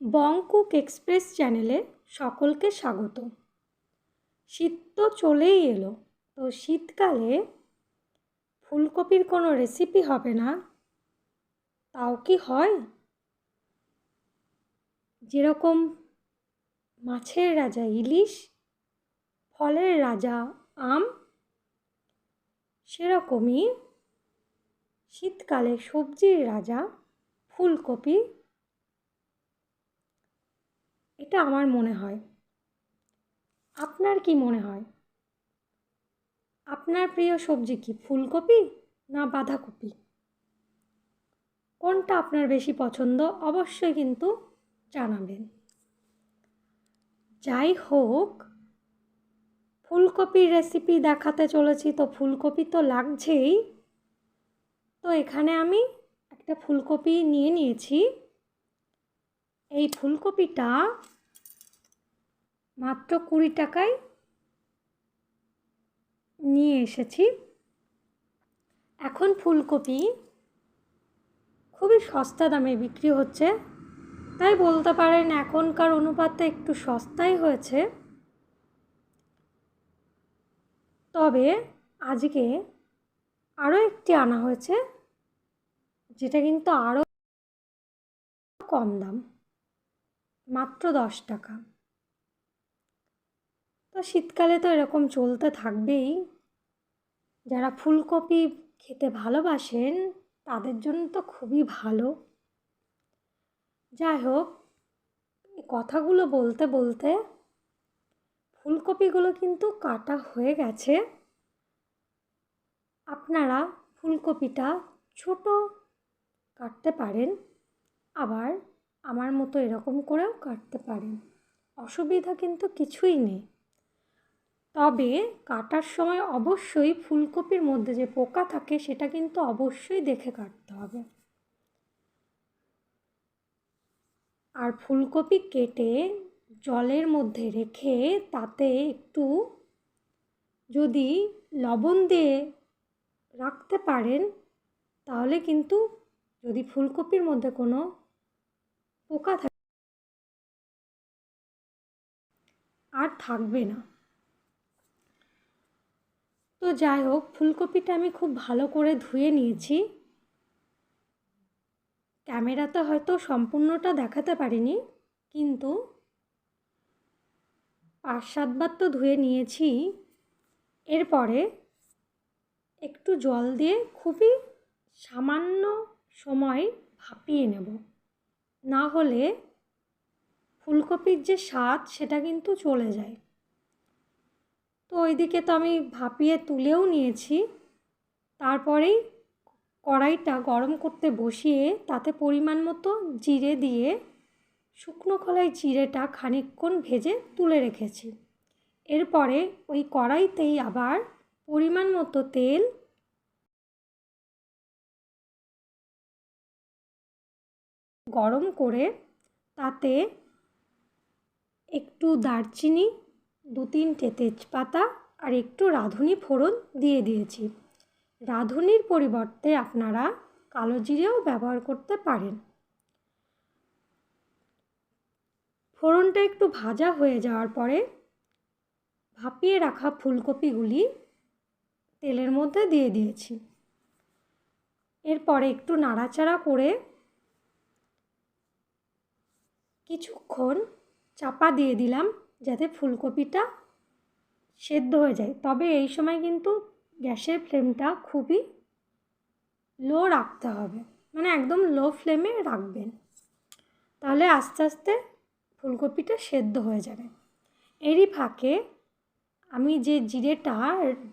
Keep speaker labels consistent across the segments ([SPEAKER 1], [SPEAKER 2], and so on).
[SPEAKER 1] বংকুক express চ্যানেলে সকলকে স্বাগত। শীত তো চলেই এলো, তো শীতকালে ফুলকপির কোনো রেসিপি হবে না? তাও কি হয়? যেরকম মাছের রাজা ইলিশ, ফলের রাজা আম, সেরকমই শীতকালে সবজির রাজা ফুলকপি এটা আমার মনে হয়। আপনার কি মনে হয়? আপনার প্রিয় সবজি কি, ফুলকপি না বাঁধাকপি? কোনটা আপনার বেশি পছন্দ অবশ্যই কিন্তু জানাবেন। যাই হোক, ফুলকপির রেসিপি দেখাতে চলেছি তো ফুলকপি তো লাগছেই। তো এখানে আমি একটা ফুলকপি নিয়ে নিয়েছি। এই ফুলকপিটা মাত্র কুড়ি টাকায় নিয়ে এসেছি। এখন ফুলকপি খুবই সস্তা দামে বিক্রি হচ্ছে। তাই বলতে পারেন এখনকার অনুপাতে একটু সস্তাই হয়েছে। তবে আজকে আরও একটি আনা হয়েছে, যেটা কিন্তু আরও কম দাম। মাত্র দশ টাকা। তো শীতকালে তো এরকম চলতে থাকবেই। যারা ফুলকপি খেতে ভালোবাসেন, তাদের জন্য তো খুবই ভালো। যাই হোক কথাগুলো বলতে বলতে ফুলকপিগুলো কিন্তু কাটা হয়ে গেছে। আপনারা ফুলকপিটা ছোট কাটতে পারেন, আবার আমার মতো এরকম করেও কাটতে পারেন। অসুবিধা কিন্তু কিছুই নেই। তবে কাটার সময় অবশ্যই ফুলকপির মধ্যে যে পোকা থাকে সেটা কিন্তু অবশ্যই দেখে কাটতে হবে। আর ফুলকপি কেটে জলের মধ্যে রেখে তাতে একটু যদি লবণ দিয়ে রাখতে পারেন, তাহলে কিন্তু যদি ফুলকপির মধ্যে কোনো পোকা থাকে আর থাকবে না। তো যাই হোক, ফুলকপিটা আমি খুব ভালো করে ধুয়ে নিয়েছি। ক্যামেরাতে হয়তো সম্পূর্ণটা দেখাতে পারিনি, কিন্তু পাঁচ সাতবার তো ধুয়ে নিয়েছি। এরপরে একটু জল দিয়ে খুবই সামান্য সময় ভাপিয়ে নেব। না হলে ফুলকপির যে স্বাদ, সেটা কিন্তু চলে যায়। তো ওইদিকে তো আমি ভাপিয়ে তুলেও নিয়েছি। তারপরেই কড়াইটা গরম করতে বসিয়ে তাতে পরিমাণ মতো জিরে দিয়ে শুকনো কলাই জিরেটা খানিকক্ষণ ভেজে তুলে রেখেছি। এরপরে ওই কড়াইতেই আবার পরিমাণ মতো তেল গরম করে তাতে একটু দারচিনি দু তিনটে তেজপাতা আর একটু রাঁধুনি ফোড়ন দিয়ে দিয়েছি। রাঁধুনির পরিবর্তে আপনারা কালো জিরেও ব্যবহার করতে পারেন। ফোড়নটা একটু ভাজা হয়ে যাওয়ার পরে ভাপিয়ে রাখা ফুলকপিগুলি তেলের মধ্যে দিয়ে দিয়েছি। এরপরে একটু নাড়াচাড়া করে কিছুক্ষণ চাপা দিয়ে দিলাম যাতে ফুলকপিটা সেদ্ধ হয়ে যায়। তবে এই সময় কিন্তু গ্যাসের ফ্লেমটা খুবই লো রাখতে হবে। মানে একদম লো ফ্লেমে রাখবেন। তাহলে আস্তে আস্তে ফুলকপিটা সেদ্ধ হয়ে যাবে। এরই ফাঁকে আমি যে জিরেটা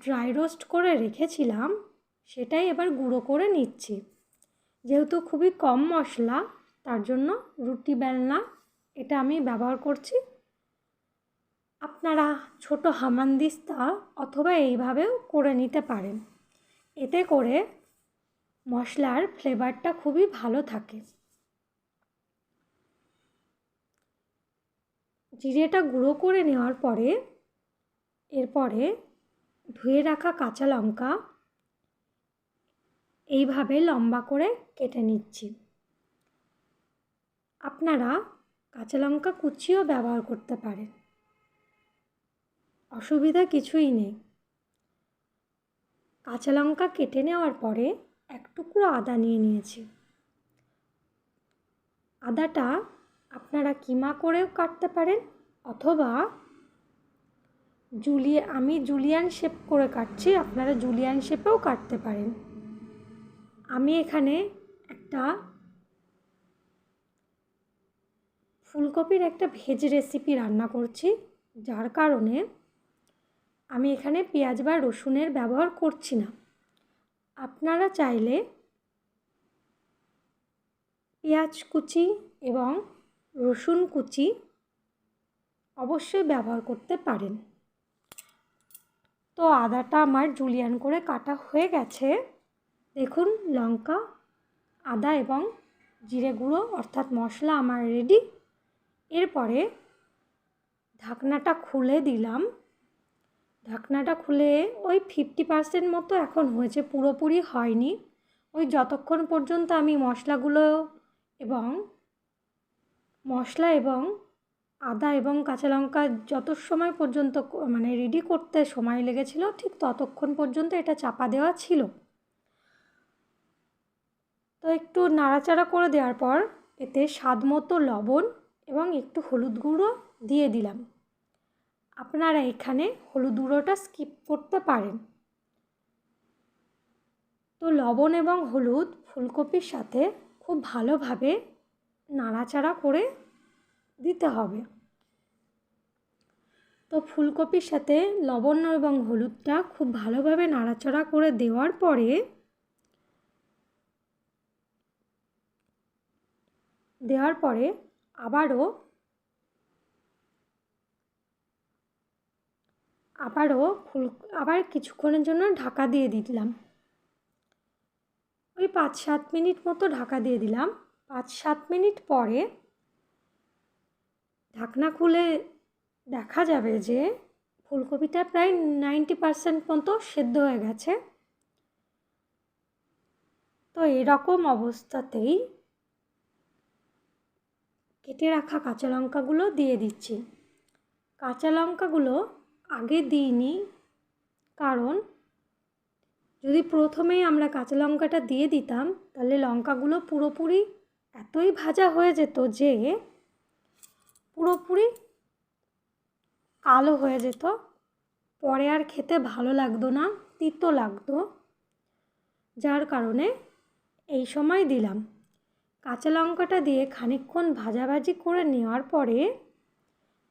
[SPEAKER 1] ড্রাই রোস্ট করে রেখেছিলাম, সেটাই এবার গুঁড়ো করে নিচ্ছি। যেহেতু খুবই কম মশলা, তার জন্য রুটি বেলনা এটা আমি ব্যবহার করছি। আপনারা ছোট হামানদিস্তা অথবা এইভাবেও করে নিতে পারেন। এতে করে মশলার ফ্লেভারটা খুবই ভালো থাকে। জিরেটা গুঁড়ো করে নেওয়ার পরে এরপরে ধুয়ে রাখা কাঁচা লঙ্কা এইভাবে লম্বা করে কেটে নিচ্ছি। আপনারা কাঁচা লঙ্কা কুচিও ব্যবহার করতে পারেন। অসুবিধা কিছুই নেই। কাঁচা লঙ্কা কেটে নেওয়ার পরে এক টুকরো আদা নিয়ে নিয়েছি। আদাটা আপনারা কিমা করেও কাটতে পারেন অথবা জুলিয়ে আমি জুলিয়ান শেপ করে কাটছি, আপনারা জুলিয়ান শেপেও কাটতে পারেন। আমি এখানে একটা ফুলকপির একটা ভেজ রেসিপি রান্না করছি, যার কারণে আমি এখানে পেঁয়াজ বা রসুনের ব্যবহার করছি না। আপনারা চাইলে পেঁয়াজ কুচি এবং রসুন কুচি অবশ্যই ব্যবহার করতে পারেন। তো আদাটা আমার জুলিয়ান করে কাটা হয়ে গেছে। দেখুন, লঙ্কা, আদা এবং জিরে গুঁড়ো, অর্থাৎ মশলা আমার রেডি এরপরে ঢাকনাটা খুলে দিলাম। ঢাকনাটা খুলে ওই ফিফটি পার্সেন্ট মতো এখন হয়েছে, পুরোপুরি হয়নি। ওই যতক্ষণ পর্যন্ত আমি মশলাগুলো এবং মশলা এবং আদা এবং কাঁচা লঙ্কা যত সময় পর্যন্ত মানে রেডি করতে সময় লেগেছিল, ঠিক ততক্ষণ পর্যন্ত এটা চাপা দেওয়া ছিল। তো একটু নাড়াচাড়া করে দেওয়ার পর এতে স্বাদ মতো লবণ এবং একটু হলুদ গুঁড়ো দিয়ে দিলাম। আপনারা এখানে হলুদ গুঁড়োটা স্কিপ করতে পারেন। তো লবণ এবং হলুদ ফুলকপির সাথে খুব ভালোভাবে নাড়াচাড়া করে দিতে হবে। তো ফুলকপির সাথে লবণ এবং হলুদটা খুব ভালোভাবে নাড়াচাড়া করে দেওয়ার পরে দেওয়ার পরে আবারও আবারও ফুল আবার কিছুক্ষণের জন্য ঢাকা দিয়ে দিলাম। ওই পাঁচ সাত মিনিট মতো ঢাকা দিয়ে দিলাম। পাঁচ সাত মিনিট পরে ঢাকনা খুলে দেখা যাবে যে ফুলকপিটা প্রায় নাইনটি পারসেন্ট মতো সেদ্ধ হয়ে গেছে। তো এরকম অবস্থাতেই কেটে রাখা কাঁচা লঙ্কাগুলো দিয়ে দিচ্ছি। কাঁচা লঙ্কাগুলো আগে দিইনি কারণ যদি প্রথমেই আমরা কাঁচা লঙ্কাটা দিয়ে দিতাম, তাহলে লঙ্কাগুলো পুরোপুরি এতই ভাজা হয়ে যেত যে পুরোপুরি কালো হয়ে যেত। পরে আর খেতে ভালো লাগতো না, তিতো লাগতো। যার কারণে এই সময় দিলাম। কাঁচা লঙ্কাটা দিয়ে খানিকক্ষণ ভাজাভাজি করে নেওয়ার পরে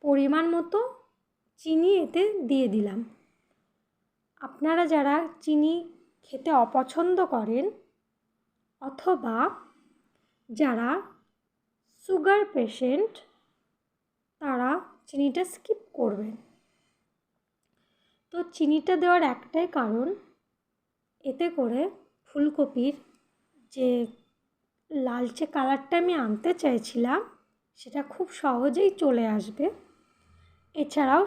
[SPEAKER 1] পরিমাণ মতো চিনি এতে দিয়ে দিলাম। আপনারা যারা চিনি খেতে অপছন্দ করেন অথবা যারা সুগার পেশেন্ট, তারা চিনিটা স্কিপ করবেন। তো চিনিটা দেওয়ার একটাই কারণ, এতে করে ফুলকপির যে লালচে কালারটা আমি আনতে চাইছিলাম, সেটা খুব সহজেই চলে আসবে। এছাড়াও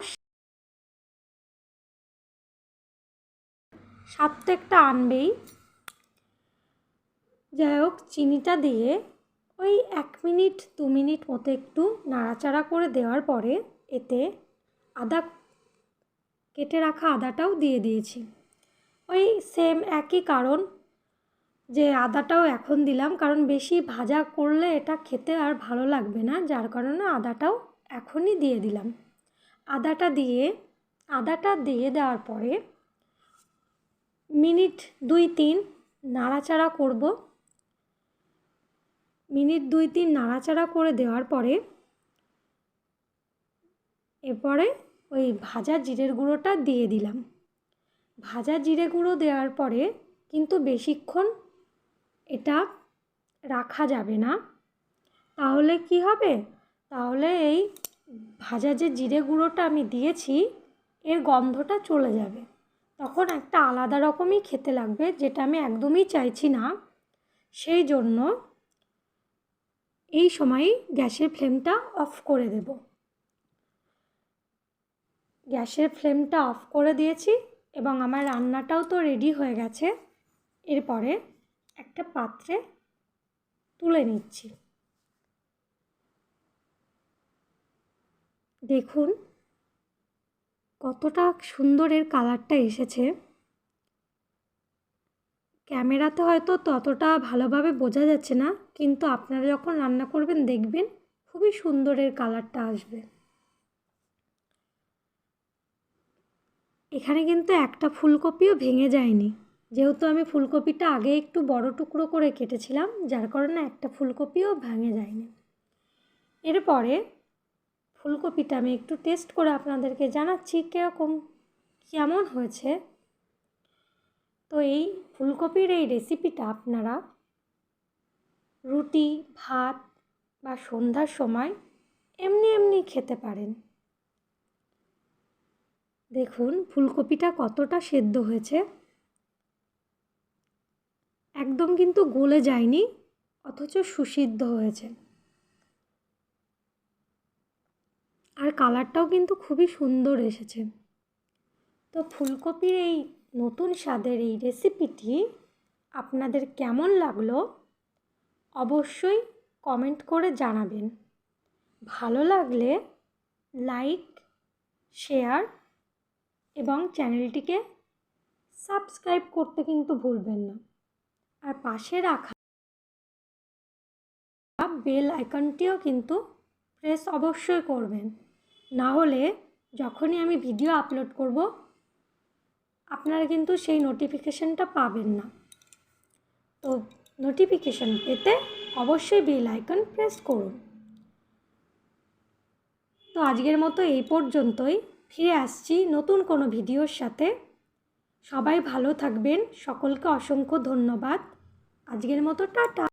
[SPEAKER 1] স্বাদ তো একটা আনবেই। যাই হোক, চিনিটা দিয়ে ওই এক মিনিট, দু মিনিট মতো একটু নাড়াচাড়া করে দেওয়ার পরে এতে আদা কেটে রাখা আদাটাও দিয়ে দিয়েছি। ওই সেম একই কারণ যে আদাটাও এখন দিলাম, কারণ বেশি ভাজা করলে এটা খেতে আর ভালো লাগবে না, যার কারণে আদাটাও এখনই দিয়ে দিলাম। আদাটা দিয়ে আদাটা দিয়ে দেওয়ার পরে মিনিট দুই তিন নাড়াচাড়া করব। মিনিট দুই তিন নাড়াচাড়া করে দেওয়ার পরে এরপরে ওই ভাজা জিরের গুঁড়োটা দিয়ে দিলাম। ভাজা জিরে গুঁড়ো দেওয়ার পরে কিন্তু বেশিক্ষণ এটা রাখা যাবে না। তাহলে কি হবে? তাহলে এই ভাজা যে জিরে গুঁড়োটা আমি দিয়েছি, এর গন্ধটা চলে যাবে। তখন একটা আলাদা রকমই খেতে লাগবে, যেটা আমি একদমই চাইছি না। সেই জন্য এই সময় গ্যাসের ফ্লেমটা অফ করে দেব। গ্যাসের ফ্লেমটা অফ করে দিয়েছি, এবং আমার রান্নাটাও তো রেডি হয়ে গেছে। এরপরে একটা পাত্রে তুলে নিচ্ছি। দেখুন কতটা সুন্দর এর কালারটা এসেছে। ক্যামেরাতে হয়তো ততটা ভালোভাবে বোঝা যাচ্ছে না, কিন্তু আপনারা যখন রান্না করবেন দেখবেন খুবই সুন্দর এর কালারটা আসবে। এখানে কিন্তু একটা ফুলকপিও ভেঙে যায়নি। যেহেতু আমি ফুলকপিটা আগে একটু বড় টুকরো করে কেটেছিলাম, যার কারণে একটা ফুলকপিও ভেঙে যায়নি। এরপরে ফুলকপিটা আমি একটু টেস্ট করে আপনাদেরকে জানাচ্ছি কীরকম, কেমন হয়েছে। তো এই ফুলকপির এই রেসিপিটা আপনারা রুটি, ভাত বা সন্ধ্যার সময় এমনি এমনি খেতে পারেন। দেখুন, ফুলকপিটা কতটা সেদ্ধ হয়েছে। একদম কিন্তু গলে যায়নি, অথচ সুসিদ্ধ হয়েছে। আর কালারটাও কিন্তু খুবই সুন্দর এসেছে। তো ফুলকপির এই নতুন স্বাদের এই রেসিপিটি আপনাদের কেমন লাগল অবশ্যই কমেন্ট করে জানাবেন। ভালো লাগলে লাইক, শেয়ার এবং চ্যানেলটিকে সাবস্ক্রাইব করতে কিন্তু ভুলবেন না। আর পাশে রাখা বেল আইকনটিও কিন্তু প্রেস অবশ্যই করবেন। না হলে যখনই আমি ভিডিও আপলোড করব, আপনারা কিন্তু সেই নোটিফিকেশানটা পাবেন না। তো নোটিফিকেশান পেতে অবশ্যই বেল আইকন প্রেস করুন। তো আজকের মতো এই পর্যন্তই। ফিরে আসছি নতুন কোনো ভিডিওর সাথে। সবাই ভালো থাকবেন। সকলকে অসংখ্য ধন্যবাদ। আজকের মতো টাটা।